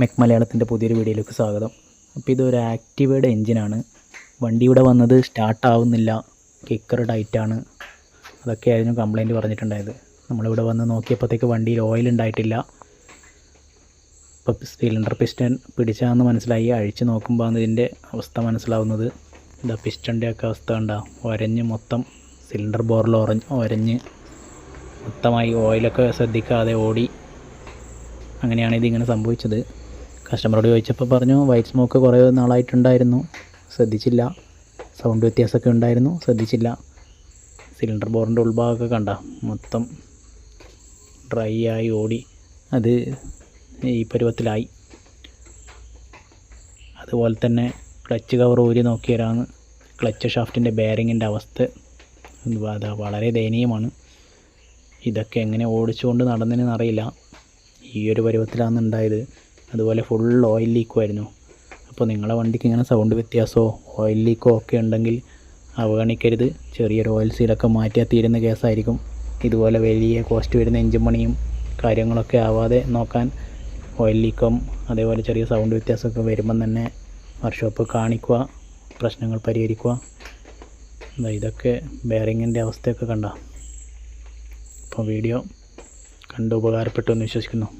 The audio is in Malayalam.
മെക് മലയാളത്തിന്റെ പുതിയൊരു വീഡിയോയിലേക്ക് സ്വാഗതം. അപ്പോൾ ഇതൊരു ആക്റ്റീവയുടെ എൻജിനാണ്. വണ്ടി ഇവിടെ വന്നത് സ്റ്റാർട്ട് ആവുന്നില്ല കിക്കർ ടൈറ്റാണ്. അതൊക്കെയായിരുന്നു കംപ്ലൈന്റ് പറഞ്ഞിട്ടുണ്ടായത്. നമ്മളിവിടെ വന്ന് നോക്കിയപ്പോഴത്തേക്ക് വണ്ടിയിൽ ഓയിൽ ഉണ്ടായിട്ടില്ല. ഇപ്പോൾ സിലിണ്ടർ പിസ്റ്റൺ പിടിച്ചാന്ന് മനസ്സിലായി. അഴിച്ച് നോക്കുമ്പോൾ ഇതിന്റെ അവസ്ഥ മനസ്സിലാവുന്നത്. ഇതാ പിസ്റ്റന്റെ ഒക്കെ അവസ്ഥ കണ്ട. ഒരഞ്ഞ് മൊത്തം സിലിണ്ടർ ബോറിൽ ഒറഞ്ഞ് ഒരഞ്ഞ് മൊത്തമായി ഓയിലൊക്കെ ശ്രദ്ധിക്കാതെ ഓടി. അങ്ങനെയാണ് ഇതിങ്ങനെ സംഭവിച്ചത്. കസ്റ്റമറോട് ചോദിച്ചപ്പോൾ പറഞ്ഞു വൈറ്റ് സ്മോക്ക് കുറേ നാളായിട്ടുണ്ടായിരുന്നു. ശ്രദ്ധിച്ചില്ല. സൗണ്ട് വ്യത്യാസമൊക്കെ ഉണ്ടായിരുന്നു. ശ്രദ്ധിച്ചില്ല. സിലിണ്ടർ ബോറിന്റെ ഉൾഭാഗമൊക്കെ കണ്ട. മൊത്തം ഡ്രൈ ആയി ഓടി. അത് ഈ പരുവത്തിലായി. അതുപോലെ തന്നെ ക്ലച്ച് കവർ ഊരി നോക്കിയവരാണ് ക്ലച്ച് ഷാഫ്റ്റിന്റെ ബെയറിങ്ങിന്റെ അവസ്ഥ. അത് വളരെ ദയനീയമാണ്. ഇതൊക്കെ എങ്ങനെ ഓടിച്ചുകൊണ്ട് നടന്നതെന്ന് അറിയില്ല. ഈ ഒരു പരുവത്തിലാണ് ഉണ്ടായത് അതുപോലെ ഫുൾ ഓയിൽ ലീക്കുമായിരുന്നു അപ്പോൾ നിങ്ങളെ വണ്ടിക്ക് ഇങ്ങനെ സൗണ്ട് വ്യത്യാസമോ ഓയിൽ ലീക്കോ ഒക്കെ ഉണ്ടെങ്കിൽ അവഗണിക്കരുത്. ചെറിയൊരു ഓയിൽ സീലൊക്കെ മാറ്റിയാൽ തീരുന്ന കേസായിരിക്കും ഇതുപോലെ വലിയ കോസ്റ്റ് വരുന്ന എഞ്ചിൻ പണിയും കാര്യങ്ങളൊക്കെ ആവാതെ നോക്കാൻ ഓയിൽ ലീക്കും അതേപോലെ ചെറിയ സൗണ്ട് വ്യത്യാസമൊക്കെ വരുമ്പം തന്നെ വർക്ക്ഷോപ്പ് കാണിക്കുക പ്രശ്നങ്ങൾ പരിഹരിക്കുക. ഇതൊക്കെ ബെയറിങ്ങിന്റെ അവസ്ഥയൊക്കെ കണ്ട. അപ്പോൾ വീഡിയോ കണ്ട് ഉപകാരപ്പെട്ടു എന്ന് വിശ്വസിക്കുന്നു.